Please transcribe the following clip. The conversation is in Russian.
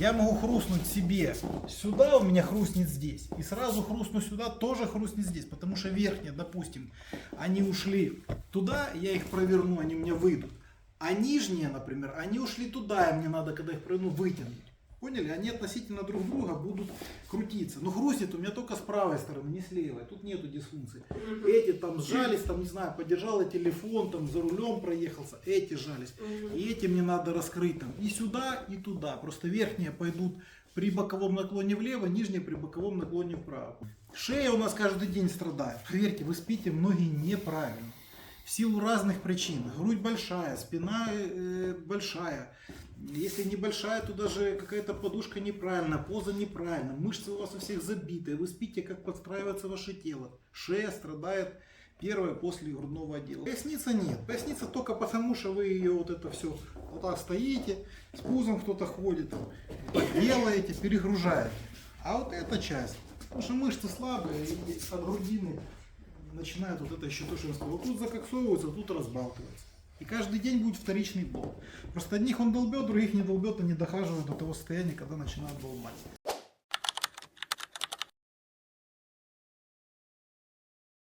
Я могу хрустнуть себе сюда, у меня хрустнет здесь. И сразу хрустну сюда, тоже хрустнет здесь. Потому что верхние, допустим, они ушли туда, я их проверну, они мне выйдут. А нижние, например, они ушли туда, и мне надо, когда их проверну, вытянуть. Поняли? Они относительно друг друга будут крутиться. Но хрустит у меня только с правой стороны, не с левой. Тут нету дисфункции. Эти там сжались, там, не знаю, подержал я телефон, там за рулем проехался. Эти сжались. И эти мне надо раскрыть там и сюда, и туда. Просто верхние пойдут при боковом наклоне влево, нижние при боковом наклоне вправо. Шея у нас каждый день страдает. Поверьте, вы спите многие неправильно. В силу разных причин. Грудь большая, спина э, большая. Если небольшая, то даже какая-то подушка неправильная, поза неправильная, мышцы у вас у всех забитые, вы спите, как подстраивается ваше тело. Шея страдает первое после грудного отдела. Поясница нет. Поясница только потому, что вы ее вот это все вот так стоите, с пузом кто-то ходит, вот делаете, перегружаете. А вот эта часть, потому что мышцы слабые, и от грудины начинает вот это еще то, что я сказал. Вот тут закоксовывается, тут разбалтывается. И каждый день будет вторичный блок. Просто одних он долбет, других не долбет, они дохаживают до того состояния, когда начинают долбать.